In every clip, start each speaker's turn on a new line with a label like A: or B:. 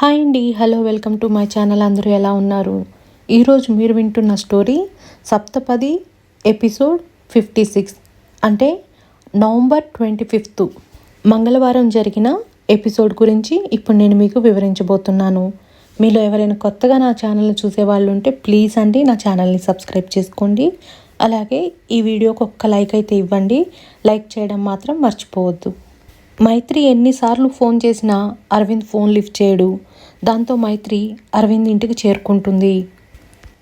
A: Hi అండి hello welcome to my channel. అందరూ ఎలా ఉన్నారు? ఈరోజు మీరు వింటున్న story Saptapadi episode fifty six. అంటే నవంబర్ ట్వంటీ ఫిఫ్త్. మంగళవారం జరిగిన ఎపిసోడ్ గురించి ఇప్పుడు నేను మీకు వివరించబోతున్నాను. మీలో ఎవరైనా కొత్తగా నా ఛానల్ని చూసే వాళ్ళు ఉంటే ప్లీజ్ అండి నా ఛానల్ని సబ్స్క్రైబ్ చేసుకోండి. అలాగే ఈ వీడియోకి ఒక్క లైక్ అయితే ఇవ్వండి. లైక్ చేయడం మాత్రం మర్చిపోవద్దు. మైత్రి ఎన్నిసార్లు ఫోన్ చేసినా అరవింద్ ఫోన్ లిఫ్ట్ చేయడు. దాంతో మైత్రి అరవింద్ ఇంటికి చేరుకుంటుంది.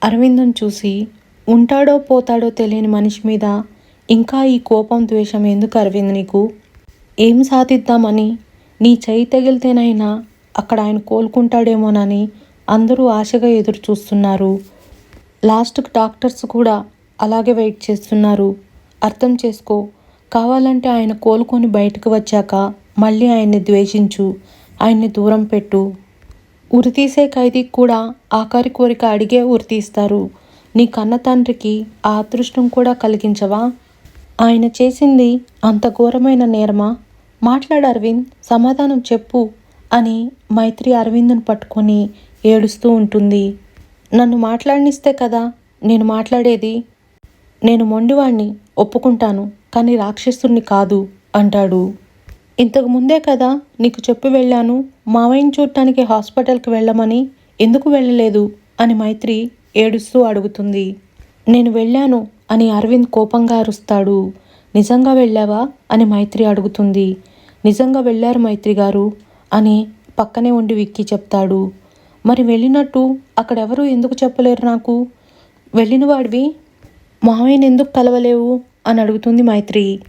A: అరవింద్ను చూసి ఉంటాడో పోతాడో తెలియని మనిషి మీద ఇంకా ఈ కోపం ద్వేషం ఎందుకు అరవింద్ నీకు? ఏం సాధిద్దామని? నీ చేయి తగిలితేనైనా అక్కడ ఆయన కోలుకుంటాడేమోనని అందరూ ఆశగా ఎదురు చూస్తున్నారు. లాస్ట్కి డాక్టర్స్ కూడా అలాగే వెయిట్ చేస్తున్నారు. అర్థం చేసుకో కావాలంటే ఆయన కోలుకొని బయటకు వచ్చాక మళ్ళీ ఆయన్ని ద్వేషించు ఆయన్ని దూరం పెట్టు. ఉరితీసే ఖైదీకి కూడా ఆఖరి కోరిక అడిగే ఉరితీస్తారు. నీ కన్న తండ్రికి ఆ అదృష్టం కూడా కలిగించవా? ఆయన చేసింది అంత ఘోరమైన నేరమా? మాట్లాడు అరవింద్ సమాధానం చెప్పు అని మైత్రి అరవింద్ను పట్టుకొని ఏడుస్తూ ఉంటుంది. నన్ను మాట్లాడినిస్తే కదా నేను మాట్లాడేది? నేను మొండివాణ్ణి ఒప్పుకుంటాను. కానీ రాక్షసుని కాదు అంటాడు. ఇంతకు ముందే కదా నీకు చెప్పి వెళ్ళాను మావయ్యని చూడటానికి హాస్పిటల్కి వెళ్ళమని ఎందుకు వెళ్ళలేదు? అని మైత్రి ఏడుస్తూ అడుగుతుంది. నేను వెళ్ళాను అని అరవింద్ కోపంగా అరుస్తాడు. నిజంగా వెళ్ళావా? అని మైత్రి అడుగుతుంది. నిజంగా వెళ్ళారు మైత్రి గారు అని పక్కనే ఉండి విక్కి చెప్తాడు. మరి వెళ్ళినట్టు అక్కడెవరూ ఎందుకు చెప్పలేరు నాకు? వెళ్ళినవాడివి? మావయ్యని ఎందుకు కలవలేవు? అని అడుగుతుంది మైత్రి.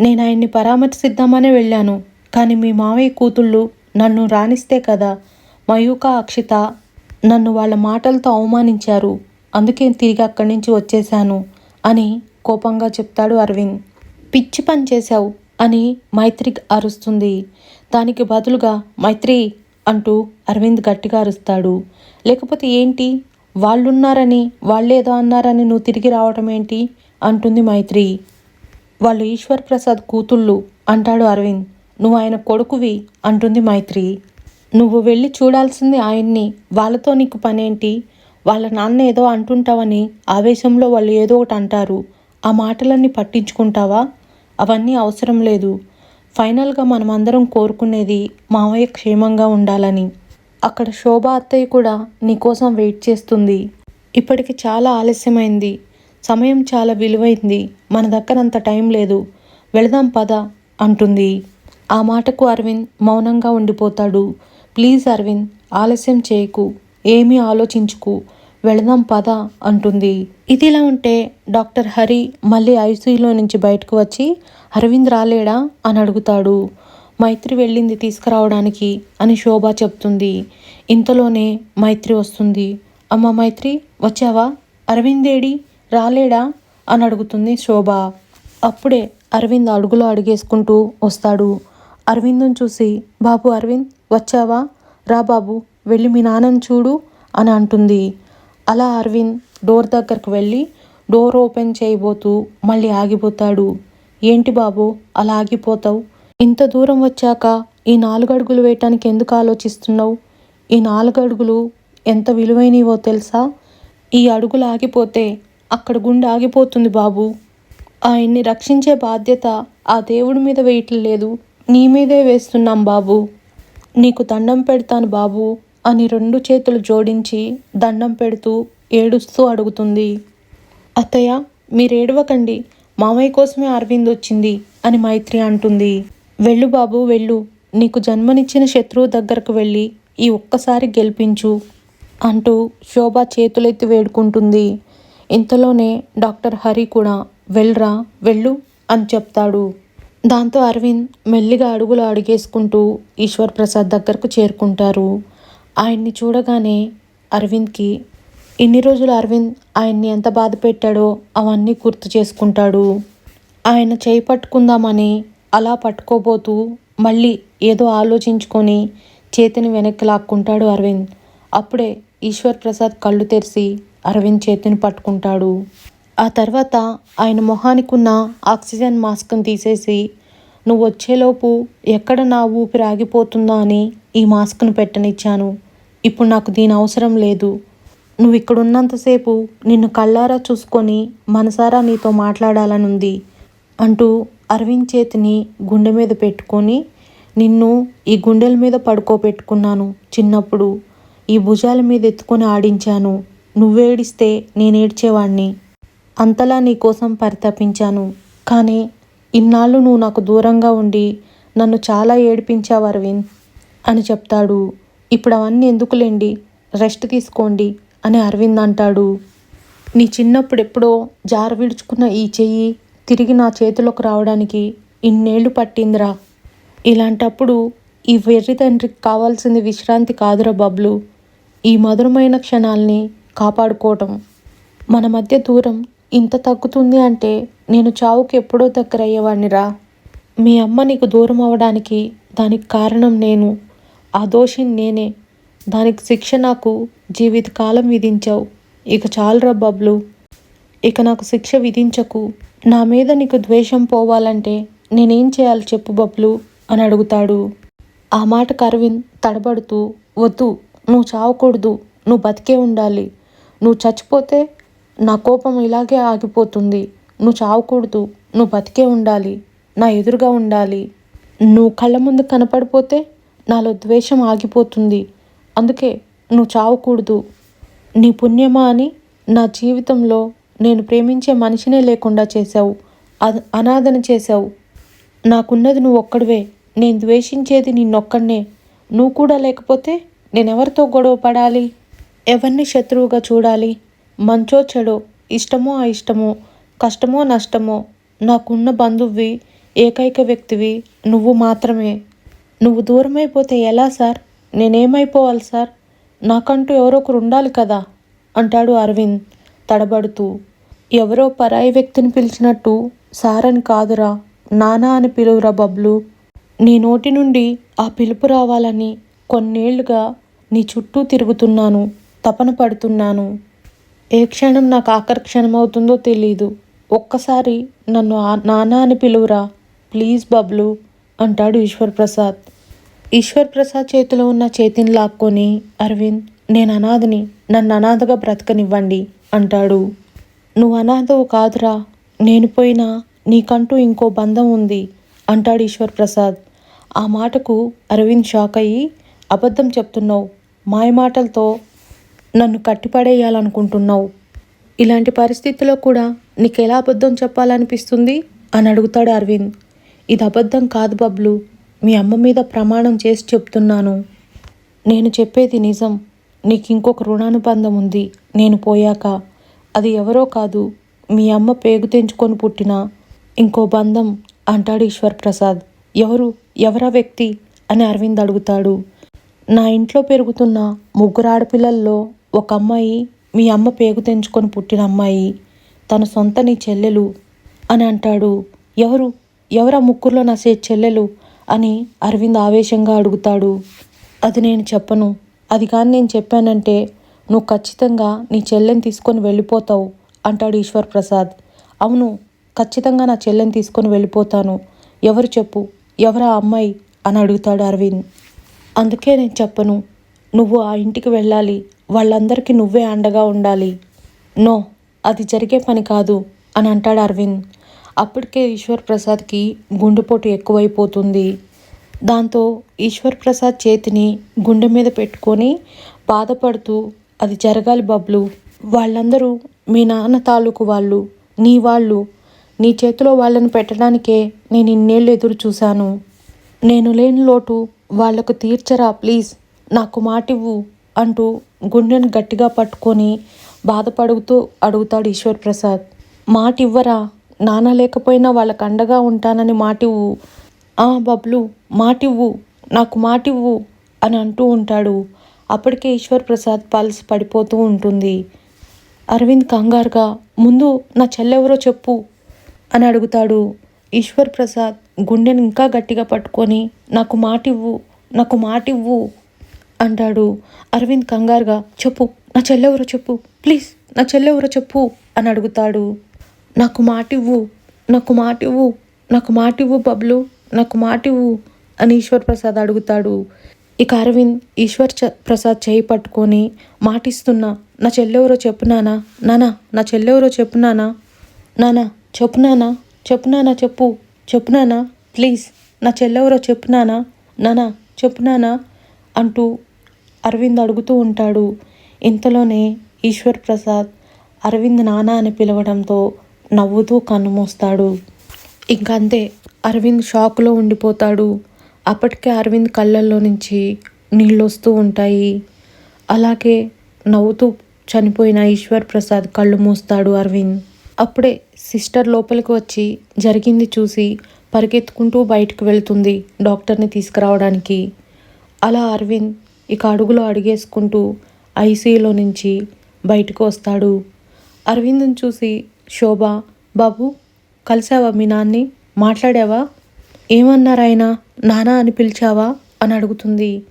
A: నేను ఆయన్ని పరామర్శిద్దామనే వెళ్ళాను కానీ మీ మావయ్య కూతుళ్ళు నన్ను రాణిస్తే కదా? మయూక అక్షిత నన్ను వాళ్ళ మాటలతో అవమానించారు. అందుకే తిరిగి అక్కడి నుంచి వచ్చేశాను అని కోపంగా చెప్తాడు అరవింద్. పిచ్చి పని చేశావు అని మైత్రి అరుస్తుంది. దానికి బదులుగా మైత్రి అంటూ అరవింద్ గట్టిగా అరుస్తాడు. లేకపోతే ఏంటి? వాళ్ళున్నారని వాళ్ళేదో అన్నారని నువ్వు తిరిగి రావటం ఏంటి? అంటుంది మైత్రి. వాళ్ళు ఈశ్వర్ ప్రసాద్ కూతుళ్ళు అంటాడు అరవింద్. నువ్వు ఆయన కొడుకువి అంటుంది మైత్రి. నువ్వు వెళ్ళి చూడాల్సింది ఆయన్ని వాళ్ళతో నీకు పనేంటి? వాళ్ళ నాన్న ఏదో అంటుంటావని ఆవేశంలో వాళ్ళు ఏదో ఒకటి అంటారు. ఆ మాటలన్నీ పట్టించుకుంటావా? అవన్నీ అవసరం లేదు. ఫైనల్గా మనమందరం కోరుకునేది మావయ్య క్షేమంగా ఉండాలని. అక్కడ శోభ అత్తయ్య కూడా నీకోసం వెయిట్ చేస్తుంది. ఇప్పటికి చాలా ఆలస్యమైంది. సమయం చాలా విలువైంది. మన దగ్గర అంత టైం లేదు. వెళదాం పద అంటుంది. ఆ మాటకు అరవింద్ మౌనంగా ఉండిపోతాడు. ప్లీజ్ అరవింద్ ఆలస్యం చేయకు. ఏమీ ఆలోచించుకు. వెళదాం పద అంటుంది. ఇదిలా ఉంటే డాక్టర్ హరి మళ్ళీ ఐసీయూలో నుంచి బయటకు వచ్చి అరవింద్ రాలేడా అని అడుగుతాడు. మైత్రి వెళ్ళింది తీసుకురావడానికి అని శోభ చెప్తుంది. ఇంతలోనే మైత్రి వస్తుంది. అమ్మ మైత్రి వచ్చావా? అరవిందేడి? రాలేడా? అని అడుగుతుంది శోభ. అప్పుడే అరవింద్ అడుగులో అడిగేసుకుంటూ వస్తాడు. అరవింద్ను చూసి బాబు అరవింద్ వచ్చావా? రా బాబు వెళ్ళి మీ నాన్నని చూడు అని అంటుంది. అలా అరవింద్ డోర్ దగ్గరకు వెళ్ళి డోర్ ఓపెన్ చేయబోతూ మళ్ళీ ఆగిపోతాడు. ఏంటి బాబు అలా ఆగిపోతావు? ఇంత దూరం వచ్చాక ఈ నాలుగు అడుగులు వేయటానికి ఎందుకు ఆలోచిస్తున్నావు? ఈ నాలుగు అడుగులు ఎంత విలువైనవో తెలుసా? ఈ అడుగులు ఆగిపోతే అక్కడ గుండె ఆగిపోతుంది బాబు. ఆయన్ని రక్షించే బాధ్యత ఆ దేవుడి మీద వేయటం లేదు. నీ మీదే వేస్తున్నాం బాబు. నీకు దండం పెడతాను బాబు అని రెండు చేతులు జోడించి దండం పెడుతూ ఏడుస్తూ అడుగుతుంది. అత్తయ్య మీరేడవకండి. మామయ్య కోసమే అరవింద్ వచ్చింది అని మైత్రి అంటుంది. వెళ్ళు బాబు వెళ్ళు. నీకు జన్మనిచ్చిన శత్రువు దగ్గరకు వెళ్ళి ఈ ఒక్కసారి గెలిపించు అంటూ శోభ చేతులెత్తి వేడుకుంటుంది. ఇంతలోనే డాక్టర్ హరి కూడా వెళ్ళరా వెళ్ళు అని చెప్తాడు. దాంతో అరవింద్ మెల్లిగా అడుగులు అడిగేసుకుంటూ ఈశ్వర్ ప్రసాద్ దగ్గరకు చేరుకుంటారు. ఆయన్ని చూడగానే అరవింద్కి ఇన్ని రోజులు అరవింద్ ఆయన్ని ఎంత బాధ పెట్టాడో అవన్నీ గుర్తు చేసుకుంటాడు. ఆయన చేయి పట్టుకుందామని అలా పట్టుకోబోతూ మళ్ళీ ఏదో ఆలోచించుకొని చేతిని వెనక్కి లాక్కుంటాడు అరవింద్. అప్పుడే ఈశ్వర్ ప్రసాద్ కళ్ళు తెరిచి అరవింద్ చేతిని పట్టుకుంటాడు. ఆ తర్వాత ఆయన మొహానికి ఉన్న ఆక్సిజన్ మాస్క్ని తీసేసి నువ్వు వచ్చేలోపు ఎక్కడ నా ఊపిరి ఆగిపోతుందా అని ఈ మాస్క్ను పెట్టనిచ్చాను. ఇప్పుడు నాకు దీని అవసరం లేదు. నువ్వు ఇక్కడ ఉన్నంతసేపు నిన్ను కళ్ళారా చూసుకొని మనసారా నీతో మాట్లాడాలనుంది అంటూ అరవింద్ చేతిని గుండె మీద పెట్టుకొని నిన్ను ఈ గుండెల మీద పడుకోబెట్టుకున్నాను చిన్నప్పుడు. ఈ భుజాల మీద ఎత్తుకొని ఆడించాను. నువ్వేడిస్తే నేనేడ్చేవాణ్ణి. అంతలా నీకోసం పరితపించాను. కానీ ఇన్నాళ్ళు నువ్వు నాకు దూరంగా ఉండి నన్ను చాలా ఏడిపించావు అరవింద్ అని చెప్తాడు. ఇప్పుడు అవన్నీ ఎందుకులేండి? రెస్ట్ తీసుకోండి అని అరవింద్ అంటాడు. నీ చిన్నప్పుడు ఎప్పుడో జార విడుచుకున్న ఈ చెయ్యి తిరిగి నా చేతిలోకి రావడానికి ఇన్నేళ్ళు పట్టిందిరా. ఇలాంటప్పుడు ఈ వెర్రి తండ్రికి కావాల్సింది విశ్రాంతి కాదురా బబ్లు. ఈ మధురమైన క్షణాల్ని కాపాడుకోవటం. మన మధ్య దూరం ఇంత తగ్గుతుంది అంటే నేను చావుకి ఎప్పుడో దగ్గర అయ్యేవాడినిరా మీ అమ్మ నీకు దూరం అవ్వడానికి దానికి కారణం నేను. ఆ దోషిని నేనే. దానికి శిక్ష నాకు జీవితకాలం విధించావు. ఇక చాలురా బబ్లు. ఇక నాకు శిక్ష విధించకు. నా మీద నీకు ద్వేషం పోవాలంటే నేనేం చేయాలి చెప్పు బబ్లు అని అడుగుతాడు. ఆ మాటకు అరవింద్ తడబడుతూ వద్దు నువ్వు చావకూడదు. నువ్వు బతికే ఉండాలి. నువ్వు చచ్చిపోతే నా కోపం ఇలాగే ఆగిపోతుంది. నువ్వు చావకూడదు. నువ్వు బతికే ఉండాలి. నా ఎదురుగా ఉండాలి. నువ్వు కళ్ళ ముందు కనపడిపోతే నాలో ద్వేషం ఆగిపోతుంది. అందుకే నువ్వు చావకూడదు. నీ పుణ్యమా అని నా జీవితంలో నేను ప్రేమించే మనిషినే లేకుండా చేశావు. అద- అనాథన చేశావు. నాకున్నది నువ్వు ఒక్కడివే. నేను ద్వేషించేది నిన్నొక్కడనే. నువ్వు కూడా లేకపోతే నేనెవరితో గొడవ పడాలి? ఎవరిని శత్రువుగా చూడాలి? మంచో చెడో? ఇష్టమో అయిష్టమో కష్టమో నష్టమో? నాకున్న బంధువువి ఏకైక వ్యక్తివి నువ్వు మాత్రమే. నువ్వు దూరమైపోతే ఎలా సార్? నేనేమైపోవాలి సార్? నాకంటూ ఎవరో ఒకరు ఉండాలి కదా? అంటాడు అరవింద్ తడబడుతూ. ఎవరో పరాయి వ్యక్తిని పిలిచినట్టు సార్ అని కాదురా నానా అని పిలువురా బబ్లు. నీ నోటి నుండి ఆ పిలుపు రావాలని కొన్నేళ్ళుగా నీ చుట్టూ తిరుగుతున్నాను. తపన పడుతున్నాను. ఏ క్షణం నాకు ఆఖరి క్షణం అవుతుందో తెలీదు. ఒక్కసారి నన్ను నానా అని పిలువురా. ప్లీజ్ బబ్లు అంటాడు ఈశ్వర్ ప్రసాద్ ఈశ్వర్ ప్రసాద్ చేతిలో ఉన్న చేతిని లాక్కొని అరవింద్ నేను అనాథని నన్ను అనాథగా బ్రతకనివ్వండి అంటాడు. నువ్వు అనాథవు కాదురా. నేను పోయినా నీకంటూ ఇంకో బంధం ఉంది అంటాడు ఈశ్వర్ ప్రసాద్ ఆ మాటకు అరవింద్ షాక్ అయ్యి అబద్ధం చెప్తున్నావు. మాయ మాటలతో నన్ను కట్టిపడేయాలనుకుంటున్నావు. ఇలాంటి పరిస్థితిలో కూడా నీకు ఎలా అబద్ధం చెప్పాలనిపిస్తుంది? అని అడుగుతాడు అరవింద్. ఇది అబద్ధం కాదు బబ్లు. మీ అమ్మ మీద ప్రమాణం చేసి చెప్తున్నాను. నేను చెప్పేది నిజం. నీకు ఇంకొక రుణానుబంధం ఉంది. నేను పోయాక. అది ఎవరో కాదు. మీ అమ్మ పేగు తెంచుకొని పుట్టిన ఇంకో బంధం అంటాడు ఈశ్వర్ ప్రసాద్. ఎవరు? ఎవరా వ్యక్తి? అని అరవింద్ అడుగుతాడు. నా ఇంట్లో పెరుగుతున్న ముగ్గురు ఆడపిల్లల్లో ఒక అమ్మాయి మీ అమ్మ పేగు తెంచుకొని పుట్టిన అమ్మాయి తన సొంత నీ చెల్లెలు అని అంటాడు. ఎవరు? ఎవరా ముగ్గురులో నా సే చెల్లెలు? అని అరవింద్ ఆవేశంగా అడుగుతాడు. అది నేను చెప్పను. అది కానీ నేను చెప్పానంటే నువ్వు ఖచ్చితంగా నీ చెల్లెని తీసుకొని వెళ్ళిపోతావు అంటాడు ఈశ్వర్ ప్రసాద్. అవును ఖచ్చితంగా నా చెల్లెని తీసుకొని వెళ్ళిపోతాను. ఎవరు చెప్పు? ఎవరా అమ్మాయి? అని అడుగుతాడు అరవింద్. అందుకే నేను చెప్పను. నువ్వు ఆ ఇంటికి వెళ్ళాలి. వాళ్ళందరికీ నువ్వే అండగా ఉండాలి. నో అది జరిగే పని కాదు అని అంటాడు అరవింద్. అప్పటికే ఈశ్వర్ ప్రసాద్కి గుండెపోటు ఎక్కువైపోతుంది. దాంతో ఈశ్వర్ ప్రసాద్ చేతిని గుండె మీద పెట్టుకొని బాధపడుతూ అది జరగాలి బబ్లు. వాళ్ళందరూ మీ నాన్న తాలూకు వాళ్ళు నీ వాళ్ళు. నీ చేతిలో వాళ్ళని పెట్టడానికే నేను ఇన్నేళ్ళు ఎదురు చూశాను. నేను లేని లోటు వాళ్ళకు తీర్చరా ప్లీజ్? నాకు మాటివ్వు. అంటూ గుండెను గట్టిగా పట్టుకొని బాధపడుతూ అడుగుతాడు ఈశ్వర్ ప్రసాద్. మాటివ్వరా? నాన్న లేకపోయినా వాళ్ళకు అండగా ఉంటానని మాటివ్వు. ఆ బబ్లు మాటివ్వు నాకు మాటివ్వు అని అంటూ ఉంటాడు. అప్పటికే ఈశ్వర్ ప్రసాద్ పల్స్ పడిపోతూ ఉంటుంది. అరవింద్ కంగారుగా ముందు నా చెల్లెవరో చెప్పు అని అడుగుతాడు. ఈశ్వర్ ప్రసాద్ గుండెని ఇంకా గట్టిగా పట్టుకొని నాకు మాటివ్వు నాకు మాటివ్వు అంటాడు. అరవింద్ కంగారుగా చెప్పు నా చెల్లెవరో చెప్పు ప్లీజ్ నా చెల్లెవరో చెప్పు అని అడుగుతాడు. నాకు మాటివ్వు నాకు మాటివ్వు నాకు మాటివ్వు బబ్లు నాకు మాటివ్వు అని ఈశ్వర్ ప్రసాద్ అడుగుతాడు. ఇక అరవింద్ ఈశ్వర్ చ- ప్రసాద్ చేయి పట్టుకొని మాటిస్తున్నా నా చెల్లెవరో చెప్పునానా నానా నా చెల్లెవరో చెప్పునానా నానా చెప్పునానా చెప్పునానా చెప్పు చెప్పునానా ప్లీజ్ నా చెల్లెవరో చెప్పునానా నానా చెప్పునానా అంటూ అరవింద్ అడుగుతూ ఉంటాడు ఇంతలోనే ఈశ్వర్ ప్రసాద్ అరవింద్ నానా అని పిలవడంతో నవ్వుతూ కన్నుమూస్తాడు ఇంకంతే అరవింద్ షాక్లో ఉండిపోతాడు. అప్పటికే అరవింద్ కళ్ళల్లో నుంచి నీళ్ళు వస్తూ ఉంటాయి. అలాగే నవ్వుతూ చనిపోయిన ఈశ్వర్ ప్రసాద్ కళ్ళు మూస్తాడు అరవింద్. అప్పుడే సిస్టర్ లోపలికి వచ్చి జరిగింది చూసి పరిగెత్తుకుంటూ బయటకు వెళ్తుంది డాక్టర్ని తీసుకురావడానికి. అలా అరవింద్ ఇక అడుగులో అడిగేసుకుంటూ ఐసీయూలో నుంచి బయటకు వస్తాడు. అరవింద్ని చూసి శోభ బాబు కలిసావా మీ నాన్ని? మాట్లాడావా? ఏమన్నారు నానా అని పిలిచావా? అని అడుగుతుంది.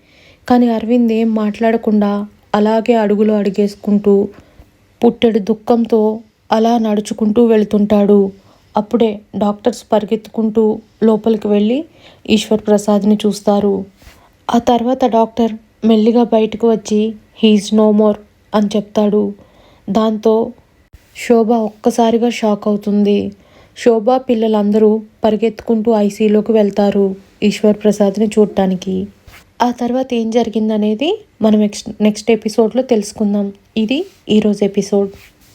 A: కానీ అరవింద్ ఏం మాట్లాడకుండా అలాగే అడుగులో అడిగేసుకుంటూ పుట్టెడు దుఃఖంతో అలా నడుచుకుంటూ వెళుతుంటాడు. అప్పుడే డాక్టర్స్ పరిగెత్తుకుంటూ లోపలికి వెళ్ళి ఈశ్వర్ ప్రసాద్ని చూస్తారు. ఆ తర్వాత డాక్టర్ మెల్లిగా బయటకు వచ్చి హీస్ నో మోర్ అని చెప్తాడు. దాంతో శోభ ఒక్కసారిగా షాక్ అవుతుంది. శోభ పిల్లలందరూ పరిగెత్తుకుంటూ ఐసీలోకి వెళ్తారు ఈశ్వర్ ప్రసాద్ని చూడటానికి ఆ తర్వాత ఏం జరిగిందనేది మనం నెక్స్ట్ నెక్స్ట్ ఎపిసోడ్లో తెలుసుకుందాం. ఇది ఈరోజు ఎపిసోడ్.